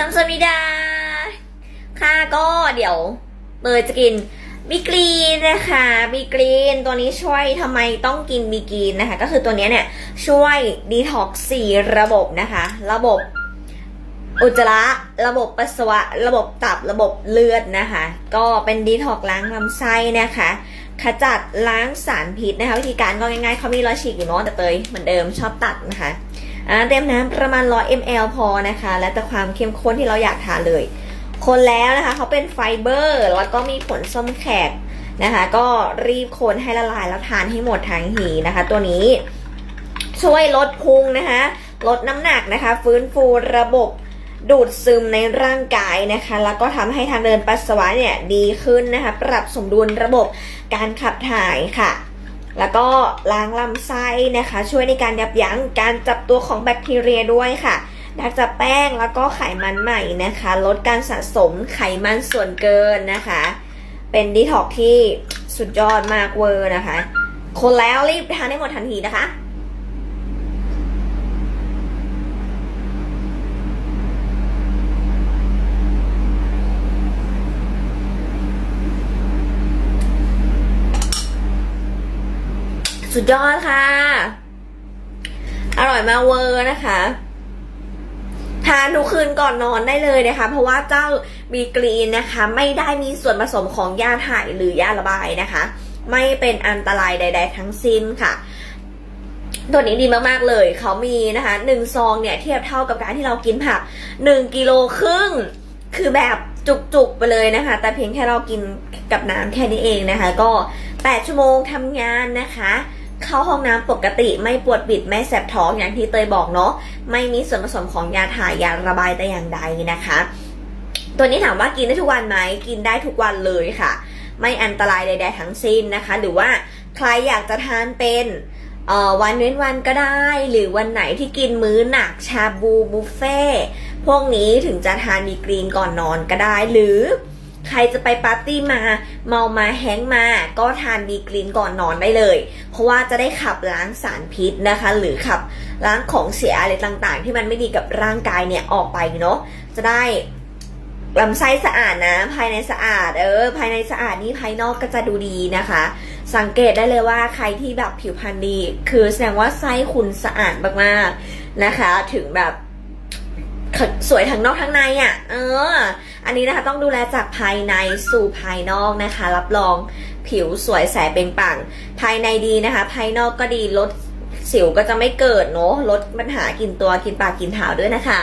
คำสมิดา ค่ะก็เดี๋ยวเบอร์จะกินบีกรีนนะคะบีกรีนตัวนี้ช่วยทำไมต้องกินบีกรีนนะคะ ก็คือตัวนี้เนี่ยช่วยดีท็อกซ์สี่ระบบนะคะ ระบบอุจจาระระบบปัสสาวะ ระบบตับระบบเลือดนะคะ ก็เป็นดีท็อกซ์ล้างลำไส้นะคะ ขจัดล้างสารพิษนะคะ วิธีการก็ง่ายๆเขามีรอยฉีกอยู่เนาะแต่เตยเหมือนเดิมชอบตัดนะคะ เต็มน้ำประมาณ 100 ml พอนะคะ แล้วแต่ความเข้มข้นที่เราอยากทานเลย คนแล้วนะคะเขาเป็นไฟเบอร์ แล้วก็มีผลส้มแขกนะคะ ก็รีบคนให้ละลายแล้วทานให้หมดทางหีนะคะ ตัวนี้ช่วยลดพุงนะคะ ลดน้ำหนักนะคะ ฟื้นฟูระบบดูดซึมในร่างกายนะคะ แล้วก็ทำให้ทางเดินปัสสาวะเนี่ยดีขึ้นนะคะ ปรับสมดุลระบบการขับถ่ายค่ะ แล้วก็ล้างลำไส้นะคะ ช่วยในการยับยั้งการจับตัวของแบคทีเรียด้วยค่ะดักจับแป้งแล้วก็ไขมันใหม่นะคะ ลดการสะสมไขมันส่วนเกินนะคะ เป็นดีท็อกซ์ที่สุดยอดมากเวอร์นะคะ คนแล้วรีบทานให้หมดทันทีนะคะ สุดยอดค่ะ อร่อยมากเวอร์นะคะทานทุกคืนก่อนนอนได้เลยนะคะ เพราะว่าเจ้าบีกรีนนะคะ ไม่ได้มีส่วนผสมของยาถ่ายหรือยาระบายนะคะ ไม่เป็นอันตรายใด ๆ ทั้งสิ้นค่ะ ตัวนี้ดีมากๆเลยเขามีนะคะหนึ่งซองเนี่ยเทียบเท่ากับการที่เรากินผักหนึ่งกิโลครึ่งคือแบบจุกๆไปเลยนะคะ แต่เพียงแค่เรากินกับน้ำแค่นี้เองนะคะ ก็8ชั่วโมงทำงานนะคะ เข้าห้องน้ำปกติไม่ปวดบิดไม่แสบท้องอย่างที่เตยบอกเนาะไม่มีส่วนผสมของยาถ่ายยาระบายแต่อย่างใดนะคะ ตัวนี้ถามว่ากินได้ทุกวันไหมกินได้ทุกวันเลยค่ะ ไม่อันตรายใดๆทั้งสิ้นนะคะ หรือว่าใครอยากจะทานเป็นวันเว้นวันก็ได้ หรือวันไหนที่กินมื้อหนักชาบูบุฟเฟ่พวกนี้ถึงจะทานมีกรีนก่อนนอนก็ได้หรือ ใครจะไปปาร์ตี้มา เมามาแฮงมา ก็ทานบีกรีนก่อนนอนได้เลย เพราะว่าจะได้ขับล้างสารพิษนะคะ หรือขับล้างของเสียอะไรต่างๆ ที่มันไม่ดีกับร่างกายเนี่ยออกไปเนาะจะได้ลำไส้สะอาดนะ ภายในสะอาด เออ ภายในสะอาดนี่ภายนอกก็จะดูดีนะคะ สังเกตได้เลยว่าใครที่แบบผิวพรรณดี คือแสดงว่าไส้คุณสะอาดมากๆนะคะ ถึงแบบ สวยทั้งนอกทั้งในอะ เออ อันนี้นะคะต้องดูแลจากภายในสู่ภายนอกนะคะ รับรองผิวสวยใสเปล่งปลั่ง ภายในดีนะคะ ภายนอกก็ดีลดสิวก็จะไม่เกิดเนาะลดปัญหากินตัวกินปากกินเท้าด้วยนะคะ